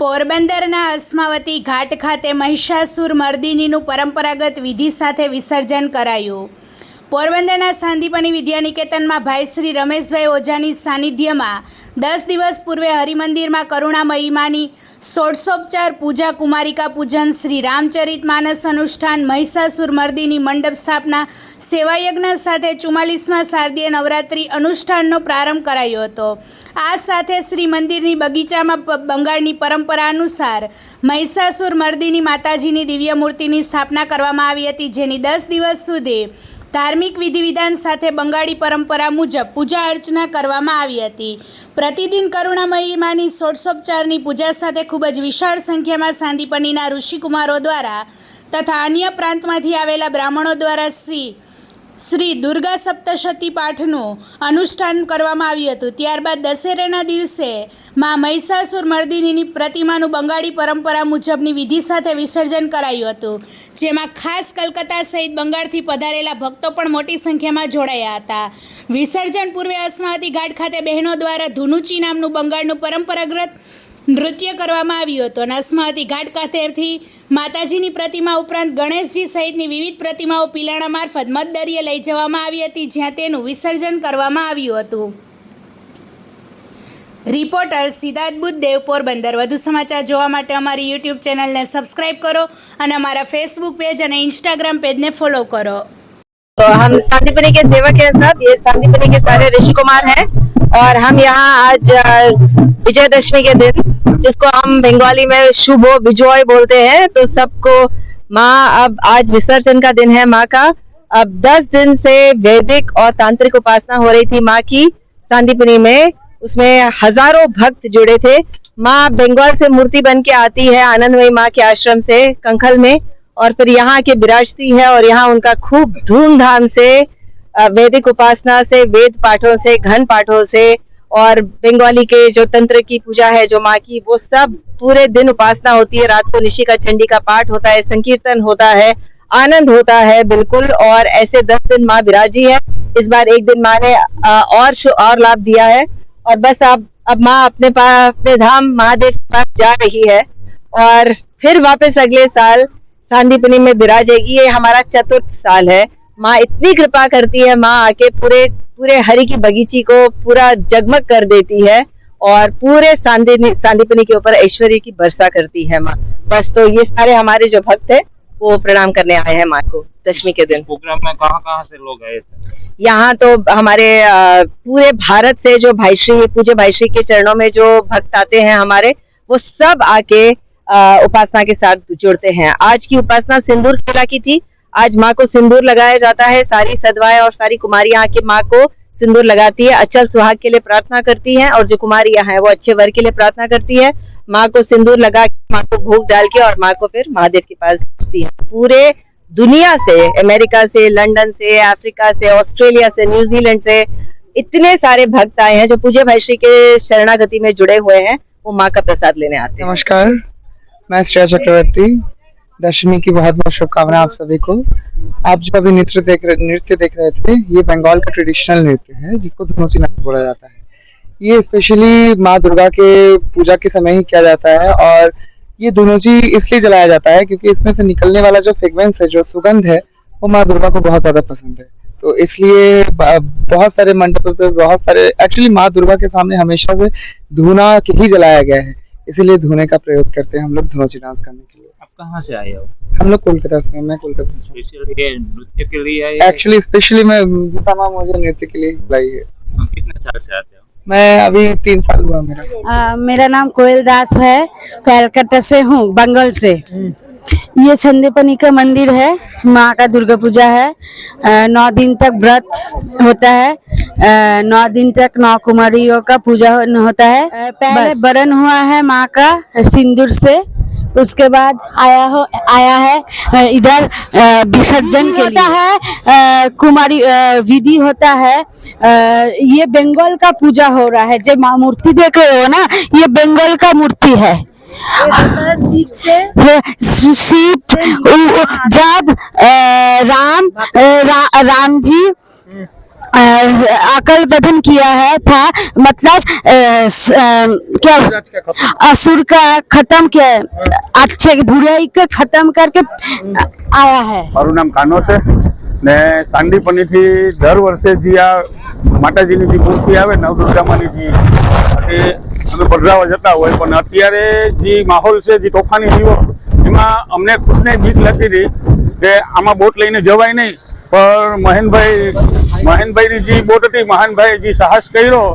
પોરબંદરના અસ્માવતી ઘાટ ખાતે મહિષાસુર મર્દિનીનું પરંપરાગત વિધિ સાથે વિસર્જન કરાયું. પોરબંદરના સાંદીપની વિદ્યાનિકેતનમાં ભાઈ શ્રી રમેશભાઈ ઓઝાની સાનિધ્યમાં દસ દિવસ પૂર્વે હરિમંદિરમાં કરુણા મહિમાની ષોડશોપચાર પૂજા કુમારિકા પૂજન શ્રી રામચરિત માનસ અનુષ્ઠાન મહિષાસુર મર્દિની મંડપ સ્થાપના સેવાયજ્ઞ સાથે ચુમ્માલીસમાં શારદીય નવરાત્રિ અનુષ્ઠાનનો પ્રારંભ કરાયો હતો. આ સાથે શ્રી મંદિરની બગીચામાં બંગાળની પરંપરા અનુસાર મહિષાસુર મર્દિની માતાજીની દિવ્ય મૂર્તિની સ્થાપના કરવામાં આવી હતી, જેની દસ દિવસ સુધી ધાર્મિક વિધિ વિધાન સાથે બંગાળી પરંપરા મુજબ પૂજા અર્ચના કરવામાં આવી હતી. પ્રતિદિન કરુણામયી માની ષોડશોપચારની પૂજા સાથે ખૂબ જ વિશાળ સંખ્યામાં સાંદીપનીના ઋષિકુમારો દ્વારા તથા અન્ય પ્રાંતમાંથી આવેલા બ્રાહ્મણો દ્વારા શ્રી શ્રી દુર્ગા સપ્તશતી પાઠનું અનુષ્ઠાન કરવામાં આવ્યું હતું. ત્યારબાદ દશેરાના દિવસે માં મહિષાસુર મર્દિનીની પ્રતિમાનું બંગાળી પરંપરા મુજબની વિધિ સાથે વિસર્જન કરાયું હતું. જેમાં ખાસ કલકત્તા સહિત બંગાળથી પધારેલા ભક્તો પણ મોટી સંખ્યામાં જોડાયા હતા. વિસર્જન પૂર્વે અસ્માતી ઘાટ ખાતે બહેનો દ્વારા ધુનુચી નામનું બંગાળનું પરંપરાગત નૃત્ય કરવામાં આવ્યું હતું અને અસ્માવતી ઘાટ ખાતેથી માતાજીની પ્રતિમા ઉપરાંત ગણેશજી સહિતની વિવિધ પ્રતિમાઓ પિલાણા મારફત મતદરિયે લઈ જવામાં આવી હતી જ્યાં તેનું વિસર્જન કરવામાં આવ્યું હતું રિપોર્ટર સિદ્ધાર્થ બુદ્ધદેવ પોરબંદર વધુ સમાચાર જોવા માટે અમારી યુટ્યુબ ચેનલને સબસ્ક્રાઇબ કરો અને અમારા ફેસબુક પેજ અને ઇન્સ્ટાગ્રામ પેજને ફોલો કરો तो हम शांतिपनी के सेवक हैं सब ये शांतिपनी के सारे ऋषि कुमार हैं और हम यहाँ आज अ, विजयदशमी के दिन जिसको हम बंगाली में शुभ विजय बोलते हैं तो सबको माँ, अब आज विसर्जन का दिन है माँ का। अब दस दिन से वैदिक और तांत्रिक उपासना हो रही थी माँ की शांतिपनी में। उसमें हज़ारों भक्त जुड़े थे। माँ बंगाल से मूर्ति बन के आती है आनंदमयी माँ के आश्रम से, कंखल में। और फिर यहाँ के विराजती है और यहाँ उनका खूब धूमधाम से वैदिक उपासना से, वेद पाठों से, घन पाठों से और बंगाली के जो तंत्र की पूजा है, जो माँ की, वो सब पूरे दिन उपासना होती है। रात को निशि का चंडी का पाठ होता है, संकीर्तन होता है, आनंद होता है बिल्कुल। और ऐसे दस दिन माँ विराजी है। इस बार एक दिन माँ ने और और लाभ दिया है। और बस अब अब माँ अपने पास अपने धाम महादेव के पास जा रही है। और फिर वापस अगले साल सांदीपनी में विराजेगी। ये हमारा चतुर्थ साल है। माँ इतनी कृपा करती है। माँ आके पूरे पूरे हरी की बगीची को पूरा जगमग कर देती है और पूरे सांदी सांदीपनी के ऊपर ऐश्वर्य की वर्षा करती है माँ। बस तो ये सारे हमारे जो भक्त है वो प्रणाम करने आए हैं माँ को दशमी के दिन। प्रोग्राम में कहाँ कहाँ से लोग आए थे? यहाँ तो हमारे पूरे भारत से जो भाई श्री पूज्य भाई श्री के चरणों में जो भक्त आते हैं हमारे वो सब आके उपासना के साथ जुड़ते हैं। आज की उपासना सिंदूर खेला की थी आज माँ को सिंदूर लगाया जाता है। सारी सदवाएँ और सारी कुमारियाँ आके माँ को सिंदूर लगाती है। अचल सुहाग के लिए प्रार्थना करती हैं और जो कुमारियाँ हैं वो अच्छे वर के लिए प्रार्थना करती है। माँ को सिंदूर लगा के, माँ को भोग डाल के और माँ को फिर महादेव के पास भेजती है। पूरे दुनिया से, अमेरिका से, लंदन से, अफ्रीका से, ऑस्ट्रेलिया से न्यूजीलैंड से इतने सारे भक्त आए हैं जो पूज्य भाई श्री के शरणागति में जुड़े हुए हैं। वो माँ का प्रसाद लेने आते हैं। नमस्कार। मैं श्रेया चक्रवर्ती। दशमी की बहुत बहुत शुभकामनाएँ आप सभी को। आप जो अभी नृत्य देख रहे नृत्य देख रहे थे, ये बंगाल का ट्रेडिशनल नृत्य है, जिसको धनुषी नाच बोला जाता है। ये स्पेशली माँ दुर्गा के पूजा के समय ही किया जाता है और ये धनुषी इसलिए जलाया जाता है क्योंकि इसमें से निकलने वाला जो फ्रेग्रेंस है, जो सुगंध है, वो माँ दुर्गा को बहुत ज़्यादा पसंद है। तो इसलिए बहुत सारे मंडपों पे बहुत सारे एक्चुअली माँ दुर्गा के सामने हमेशा से धूना ही जलाया गया है। इसीलिए धुने का प्रयोग करते हैं हम लोग धनुषी डांस करने के लिए। आप कहाँ से आए हो? हम लोग कोलकाता से मैं कोलकाता से स्पेशल नृत्य के लिए एक्चुअली स्पेशली मैं गीता माँ मुझे नृत्य के लिए बुलाई है। कितने साल से आते हो? मैं अभी तीन साल हुआ मेरा। आ, मेरा नाम कोयल दास है कलकत्ता से हूँ बंगाल से। ये संदीपनी का मंदिर है माँ का दुर्गा पूजा है आ, नौ दिन तक व्रत होता है। नौ दिन तक नौ कुमारियों का पूजा होता है। पहले बरन हुआ है माँ का सिंदूर से उसके बाद आया हो आया है इधर विसर्जन के होता है कुमारी विधि होता है ये बंगाल का पूजा हो रहा है। जो माँ मूर्ति देख रहे हो ना ये बंगाल का मूर्ति है। शिव से शिव जब राम रा, राम जी अ, अकल बधन किया है था मतलब अ, स- अ, क्या असुर का खत्म किया है अच्छे बुराई को खत्म करके आया है મારું નામ કાનો છે ને સાંડીપનીથી દર વર્ષે જે આ માતાજીની જે મૂર્તિ આવે નવદુર્ગામાની જે એ અમે પધરાવા જતા હોય પણ અત્યારે જે માહોલ છે જે તોફાની જીવો એમાં અમને ખુદને બીક લાગતી હતી કે આમાં બોટ લઈને જવાય નહીં પણ મહેનભાઈ મહેનભાઈની જે બોટ હતી મહાનભાઈ જે સાહસ કર્યો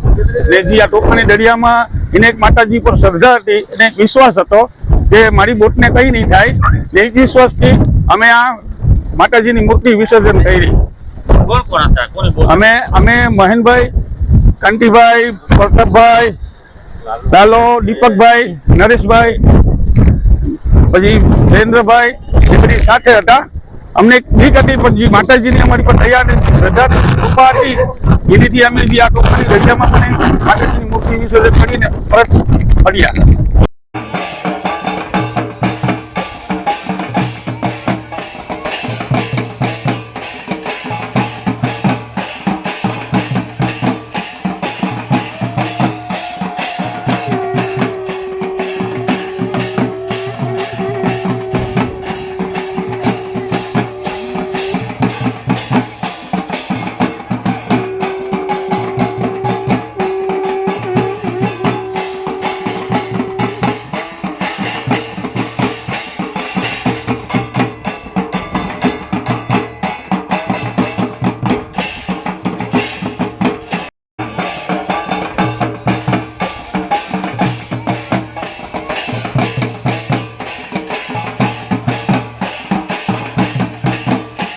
ને જે આ ટોપાની દરિયામાં એને એક માતાજી પર શ્રદ્ધા હતી અને એક વિશ્વાસ હતો કે મારી બોટને કંઈ નહીં થાય. એ જ વિશ્વાસથી અમે આ માતાજીની મૂર્તિ વિસર્જન કરી. અમે અમે મહેનભાઈ કાંતિભાઈ પ્રતાપભાઈ લાલો દીપકભાઈ નરેશભાઈ પછી જયેન્દ્રભાઈ એ બધી સાથે હતા. અમને એક બીક હતી, પણ જે માતાજીની અમારી પર તૈયાર શ્રદ્ધા કૃપા હતી. એનીથી અમે જે આ ટોકાની જગ્યામાં પણ માતાજીની મૂર્તિ વિસર્જન કરીને પરત ફર્યા.